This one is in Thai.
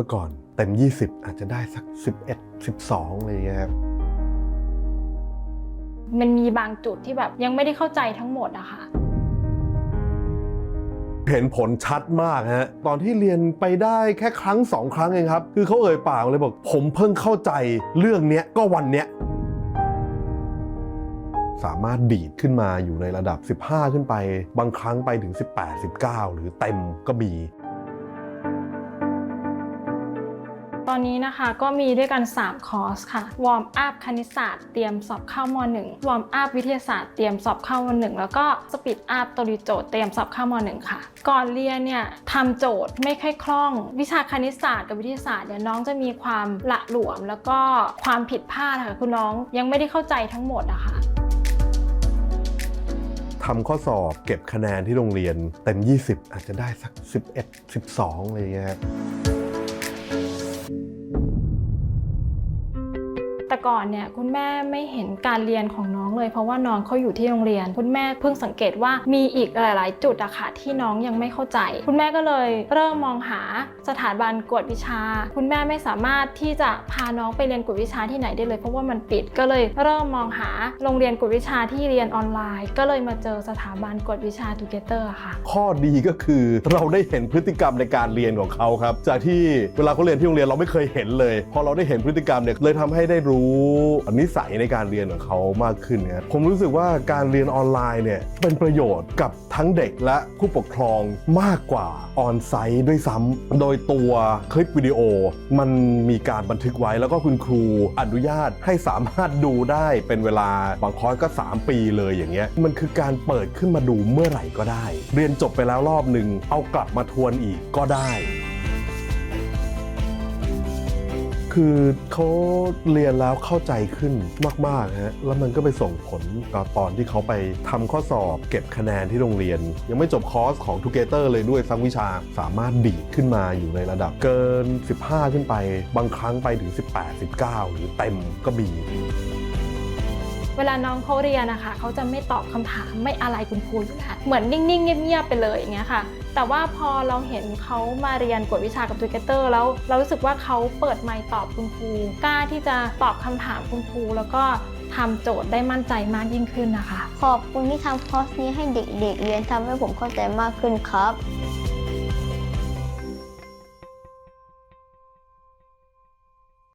มื่อก่อนเต็ม 20 อาจจะได้สัก 11 12อะไรอย่างเงี้ยครับมันมีบางจุดที่แบบยังไม่ได้เข้าใจทั้งหมดอะค่ะ เห็นผลชัดมากฮะตอนที่เรียนไปได้แค่ครั้งสองครั้งเองครับ คือเขาเอ่ยปากเลยบอก ผมเพิ่งเข้าใจเรื่องเนี้ยก็วันเนี้ยสามารถดีดขึ้นมาอยู่ในระดับ 15 ขึ้นไป บางครั้งไปถึง 18 19 หรือเต็มก็มี ตอนนี้นะคะก็มีด้วยกัน 3 คอร์สค่ะ วอร์มอัพคณิตศาสตร์เตรียมสอบเข้าม1วอร์มอัพวิทยาศาสตร์เตรียมสอบเข้าม1แล้วก็สปีดอัพตัวดีโจทย์เตรียมสอบเข้าม1ค่ะ ก่อนเรียนเนี่ยทำโจทย์ไม่ค่อยคล่อง วิชาคณิตศาสตร์กับวิทยาศาสตร์เนี่ยน้องจะมีความละหลวม แล้วก็ความผิดพลาดค่ะคุณน้องยังไม่ได้เข้าใจทั้งหมดอะค่ะทำข้อสอบเก็บคะแนนที่โรงเรียนเต็ม 20 อาจจะได้สัก 11 12อะไรอย่างเงี้ยครับ แต่ก่อนเนี่ยคุณแม่ไม่เห็นการเรียนของน้องเลย เพราะว่าน้องเขาอยู่ที่โรงเรียน คุณแม่เพิ่งสังเกตว่ามีอีกหลาย ๆ จุดอะค่ะที่น้องยังไม่เข้าใจ คุณแม่ก็เลยเริ่มมองหาสถาบันกวดวิชา คุณแม่ไม่สามารถที่จะพาน้องไปเรียนกวดวิชาที่ไหนได้เลย เพราะว่ามันปิดก็เลยเริ่มมองหาโรงเรียนกวดวิชาที่เรียนออนไลน์ ก็เลยมาเจอสถาบันกวดวิชา Together อะค่ะ ข้อดีก็คือเราได้เห็นพฤติกรรมในการเรียนของเขาครับ จากที่เวลาเขาเรียนที่โรงเรียนเราไม่เคยเห็นเลย พอเราได้เห็นพฤติกรรมเนี่ยเลยทำให้ได้รู้นิสัยในการเรียนของเขามากขึ้นครับผมรู้สึกว่าการเรียนออนไลน์เนี่ยเป็นประโยชน์กับทั้งเด็กและผู้ปกครองมากกว่าออนไซต์ด้วยซ้ำโดยตัวคลิปวิดีโอ มันมีการบันทึกไว้แล้วก็คุณครูอนุญาตให้สามารถดูได้เป็นเวลาบางคอร์สก็ 3 ปีเลยอย่างเงี้ยมันคือการเปิดขึ้นมาดูเมื่อไหร่ก็ได้ เรียนจบไปแล้วรอบหนึ่งเอากลับมาทวนอีกก็ได้ คือเขาเรียนแล้วเข้าใจขึ้นมากๆฮะแล้วมันก็ไปส่งผลกับตอนที่เขาไปทำข้อสอบเก็บคะแนนที่โรงเรียน ยังไม่จบคอร์สของทูเกเตอร์เลยด้วยสักวิชาสามารถดีดขึ้นมาอยู่ในระดับเกิน 15 ขึ้นไป บางครั้งไปถึง 18 19 หรือเต็มก็มี เวลาน้องเขาเรียนนะคะเขาจะไม่ตอบคำถามไม่อะไรคุณครูอยู่แล้วเหมือนนิ่งๆ เงียบๆไปเลยอย่างเงี้ยค่ะ แต่ว่าพอเราเห็นเขามาเรียนกวดวิชากับ t ูเกเตอร์แล้วเรารู้สึกว่าเขาเปิดไมค์ตอบคุณครูกล้าที่จะตอบคำถามคุณครูแล้วก็ทำโจทย์ได้มั่นใจมากยิ่งขึ้นนะคะ ขอบคุณที่ทำคอร์สนี้ให้เด็กๆเรียนทำให้ผมเข้าใจมากขึ้นครับ